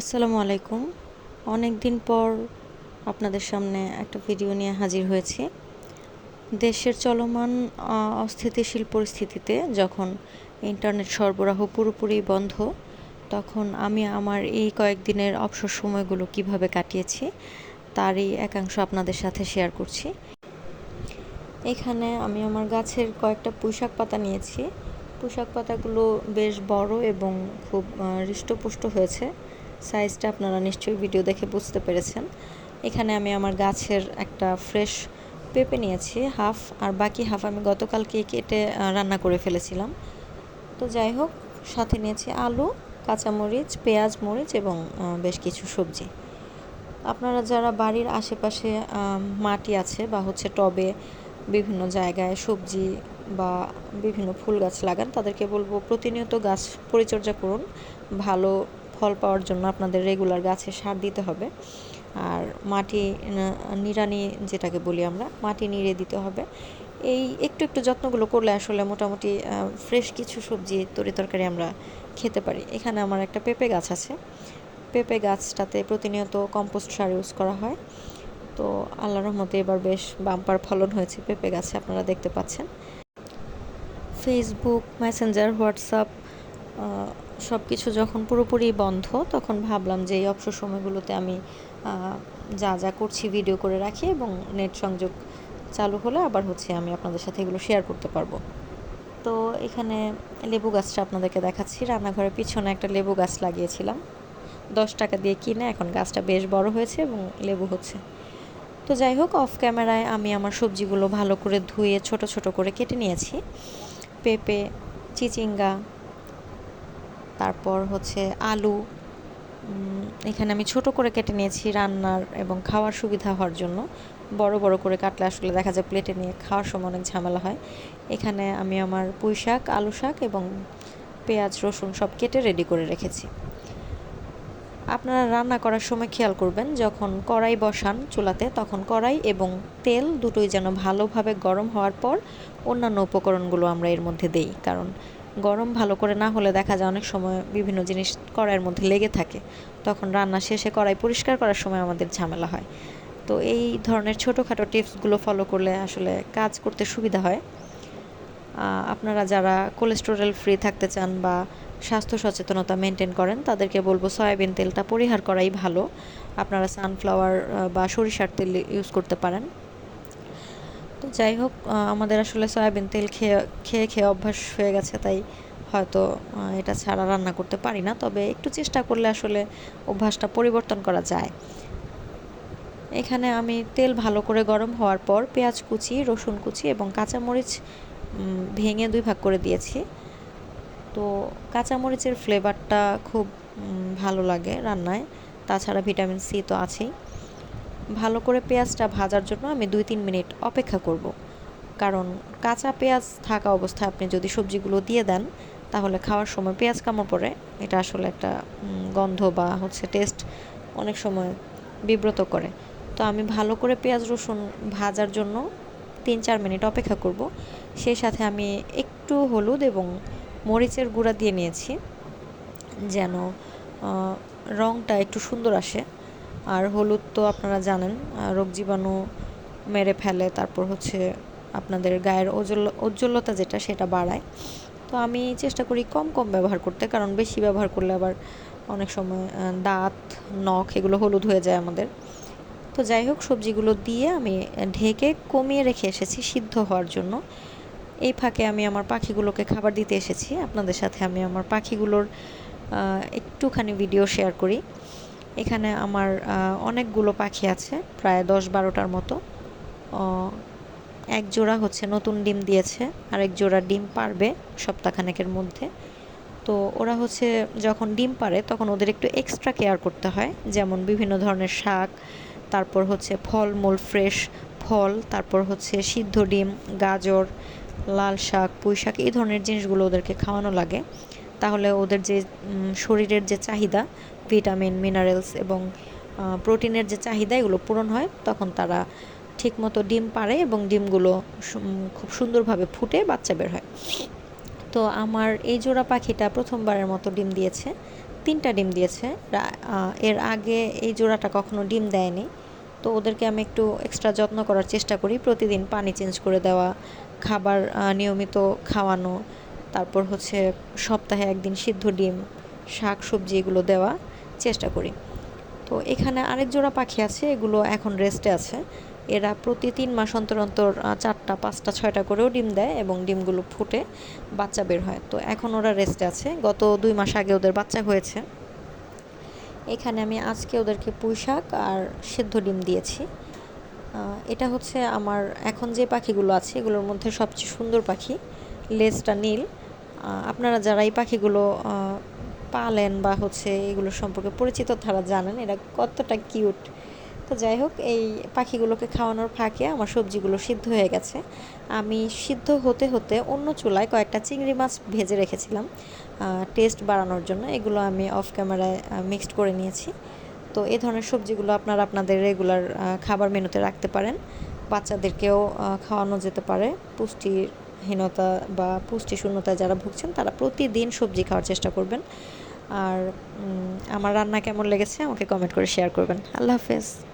আসসালামু আলাইকুম। অনেক দিন পর আপনাদের সামনে একটা ভিডিও নিয়ে হাজির হয়েছি। দেশের চলমান অস্থিতিশীল পরিস্থিতিতে যখন ইন্টারনেট সরবরাহ পুরোপুরি বন্ধ, তখন আমি আমার এই কয়েকদিনের অবসর সময়গুলো কীভাবে কাটিয়েছি, তারই একাংশ আপনাদের সাথে শেয়ার করছি। এখানে আমি আমার গাছের কয়েকটা পুঁইশাক পাতা নিয়েছি। পোশাক পাতাগুলো বেশ বড় এবং খুব হৃষ্টপুষ্ট হয়েছে। সাইজটা আপনারা নিশ্চয়ই ভিডিও দেখে বুঝতে পেরেছেন। এখানে আমি আমার গাছের একটা ফ্রেশ পেঁপে নিয়েছি হাফ আর বাকি হাফ আমি গতকালকে কেটে রান্না করে ফেলেছিলাম। তো যাই হোক, সাথে নিয়েছি আলু, কাঁচামরিচ, পেঁয়াজ, মরিচ এবং বেশ কিছু সবজি। আপনারা যারা বাড়ির আশেপাশে মাটি আছে বা হচ্ছে টবে বিভিন্ন জায়গায় সবজি বা বিভিন্ন ফুল গাছ লাগান, তাদেরকে বলব প্রতিনিয়ত গাছ পরিচর্যা করুন। ভালো ফল পাওয়ার জন্য আপনাদের রেগুলার গাছে সার দিতে হবে। আর মাটি নিড়ানি যেটাকে বলি আমরা, মাটি নিড়ে দিতে হবে। এই একটু একটু যত্নগুলো করলে আসলে মোটামুটি ফ্রেশ কিছু সবজি, তরি তরকারি আমরা খেতে পারি। এখানে আমার একটা পেঁপে গাছ আছে। পেঁপে গাছটাতে প্রতিনিয়ত কম্পোস্ট সার ইউজ করা হয়। তো আল্লাহ রহমতে এবার বেশ বাম্পার ফলন হয়েছে পেঁপে গাছে, আপনারা দেখতে পাচ্ছেন। ফেসবুক মেসেঞ্জার হোয়াটসঅ্যাপ সব কিছু যখন পুরোপুরি বন্ধ, তখন ভাবলাম যে এই অবসর সময়গুলোতে আমি যা যা করছি ভিডিও করে রাখি এবং নেট সংযোগ চালু হলে আবার হচ্ছে আমি আপনাদের সাথে এগুলো শেয়ার করতে পারব। তো এখানে লেবু গাছটা আপনাদেরকে দেখাচ্ছি। রান্নাঘরের পিছনে একটা লেবু গাছ লাগিয়েছিলাম। দশ টাকা দিয়ে কিনে এখন গাছটা বেশ বড় হয়েছে এবং লেবু হচ্ছে। তো যাই হোক অফ ক্যামেরায় আমি আমার সবজিগুলো ভালো করে ধুয়ে ছোট ছোট করে কেটে নিয়েছি। পেঁপে, চিচিঙ্গা তারপর হচ্ছে আলু এখানে আমি ছোট করে কেটে নিয়েছি রান্নার এবং খাওয়ার সুবিধা হওয়ার জন্য। বড় বড় করে কাটলে আসলে দেখা যায় প্লেটে নিয়ে খাওয়ার সময় অনেক ঝামেলা হয়। এখানে আমি আমার পুঁই শাক, আলু শাক এবং পেঁয়াজ, রসুন সব কেটে রেডি করে রেখেছি। আপনারা রান্না করার সময় খেয়াল করবেন, যখন কড়াই বসান চুলাতে, তখন কড়াই এবং তেল দুটোই যেন ভালোভাবে গরম হওয়ার পর অন্যান্য উপকরণগুলো আমরা এর মধ্যে দেই। কারণ গরম ভালো করে না হলে দেখা যায় অনেক সময় বিভিন্ন জিনিস কড়াইয়ের মধ্যে লেগে থাকে। তখন রান্না শেষে কড়াই পরিষ্কার করার সময় আমাদের ঝামেলা হয়। তো এই ধরনের ছোটোখাটো টিপসগুলো ফলো করলে আসলে কাজ করতে সুবিধা হয়। আপনারা যারা কোলেস্টেরল ফ্রি থাকতে চান বা স্বাস্থ্য সচেতনতা মেনটেন করেন, তাদেরকে বলব সয়াবিন তেলটা পরিহার করাই ভালো। আপনারা সানফ্লাওয়ার বা সরিষার তেল ইউজ করতে পারেন। তো যাই হোক আমাদের আসলে সয়াবিন তেল খেয়ে খেয়ে খেয়ে অভ্যাস হয়ে গেছে, তাই হয়তো এটা ছাড়া রান্না করতে পারি না। তবে একটু চেষ্টা করলে আসলে অভ্যাসটা পরিবর্তন করা যায়। এখানে আমি তেল ভালো করে গরম হওয়ার পর পেঁয়াজ কুচি, রসুন কুচি এবং কাঁচামরিচ ভেঙে দুই ভাগ করে দিয়েছি। তো কাঁচামরিচের ফ্লেভারটা খুব ভালো লাগে রান্নায়। তাছাড়া ভিটামিন সি তো আছেই। ভালো করে পেঁয়াজটা ভাজার জন্য আমি দুই তিন মিনিট অপেক্ষা করব। কারণ কাঁচা পেঁয়াজ থাকা অবস্থায় আপনি যদি সবজিগুলো দিয়ে দেন, তাহলে খাওয়ার সময় পেঁয়াজ কামড় পড়ে। এটা আসলে একটা গন্ধ বা হচ্ছে টেস্ট অনেক সময় বিব্রত করে। তো আমি ভালো করে পেঁয়াজ রসুন ভাজার জন্য তিন চার মিনিট অপেক্ষা করব। সেই সাথে আমি একটু হলুদ এবং মরিচের গুঁড়া দিয়ে নিয়েছি। যেন রঙটা একটু সুন্দর আসে। আর হলুদ তো আপনারা জানেন রোগ জীবাণু মেরে ফেলে, তারপর হচ্ছে আপনাদের গায়ের ওজ্জ্বল উজ্জ্বলতা যেটা সেটা বাড়ায়। তো আমি চেষ্টা করি কম কম ব্যবহার করতে, কারণ বেশি ব্যবহার করলে আবার অনেক সময় দাঁত, নখ এগুলো হলুদ হয়ে যায় আমাদের। তো যাই হোক, সবজিগুলো দিয়ে আমি ঢেকে কমিয়ে রেখে এসেছি সিদ্ধ হওয়ার জন্য। এই ফাঁকে আমি আমার পাখিগুলোকে খাবার দিতে এসেছি। আপনাদের সাথে আমি আমার পাখিগুলোর একটুখানি ভিডিও শেয়ার করি। এখানে আমার অনেকগুলো পাখি আছে, প্রায় দশ বারোটার মতো। এক জোড়া হচ্ছে নতুন ডিম দিয়েছে আর এক জোড়া ডিম পারবে সপ্তাহখানেকের মধ্যে। তো ওরা হচ্ছে যখন ডিম পারে, তখন ওদের একটু এক্সট্রা কেয়ার করতে হয়, যেমন বিভিন্ন ধরনের শাক, তারপর হচ্ছে ফলমূল ফ্রেশ ফল, তারপর হচ্ছে সিদ্ধ ডিম, গাজর, লাল শাক, পুঁই শাক, এই ধরনের জিনিসগুলো ওদেরকে খাওয়ানো লাগে। তাহলে ওদের যে শরীরের যে চাহিদা, ভিটামিন, মিনারেলস এবং প্রোটিনের যে চাহিদা, এগুলো পূরণ হয়, তখন তারা ঠিকমতো ডিম পারে এবং ডিমগুলো খুব সুন্দরভাবে ফুটে বাচ্চা বের হয়। তো আমার এই জোড়া পাখিটা প্রথমবারের মতো ডিম দিয়েছে, তিনটা ডিম দিয়েছে। এর আগে এই জোড়াটা কখনো ডিম দেয়নি। তো ওদেরকে আমি একটু এক্সট্রা যত্ন করার চেষ্টা করি, প্রতিদিন পানি চেঞ্জ করে দেওয়া, খাবার নিয়মিত খাওয়ানো তারপর হচ্ছে সপ্তাহে একদিন সিদ্ধ ডিম, শাক, সবজি এগুলো দেওয়া চেষ্টা করি। তো এখানে আরেক জোড়া পাখি আছে, এগুলো এখন রেস্টে আছে। এরা প্রতি তিন মাস অন্তর অন্তর চারটা, পাঁচটা, ছয়টা করেও ডিম দেয় এবং ডিমগুলো ফুটে বাচ্চা বের হয়। তো এখন ওরা রেস্টে আছে। গত দুই মাস আগে ওদের বাচ্চা হয়েছে। এখানে আমি আজকে ওদেরকে পুঁই শাক আর সেদ্ধ ডিম দিয়েছি। এটা হচ্ছে আমার এখন যে পাখিগুলো আছে, এগুলোর মধ্যে সবচেয়ে সুন্দর পাখি, লেজটা নীল। আপনারা যারা এই পাখিগুলো পালেন বা হচ্ছে এগুলো সম্পর্কে পরিচিত তারা জানেন এরা কতটা কিউট। তো যাই হোক, এই পাখিগুলোকে খাওয়ানোর ফাঁকে আমার সবজিগুলো সিদ্ধ হয়ে গেছে। আমি সিদ্ধ হতে হতে অন্য চুলায় কয়েকটা চিংড়ি মাছ ভেজে রেখেছিলাম টেস্ট বাড়ানোর জন্য। এগুলো আমি অফ ক্যামেরায় মিক্সড করে নিয়েছি। তো এই ধরনের সবজিগুলো আপনারা আপনাদের রেগুলার খাবার মেনুতে রাখতে পারেন। বাচ্চাদেরকেও খাওয়ানো যেতে পারে পুষ্টিহীনতা বা পুষ্টি শূন্যতায় যারা ভুগছেন, তারা প্রতিদিন সবজি খাওয়ার চেষ্টা করবেন। আর আমার রান্না কেমন লেগেছে আমাকে কমেন্ট করে শেয়ার করবেন। আল্লাহ হাফেজ।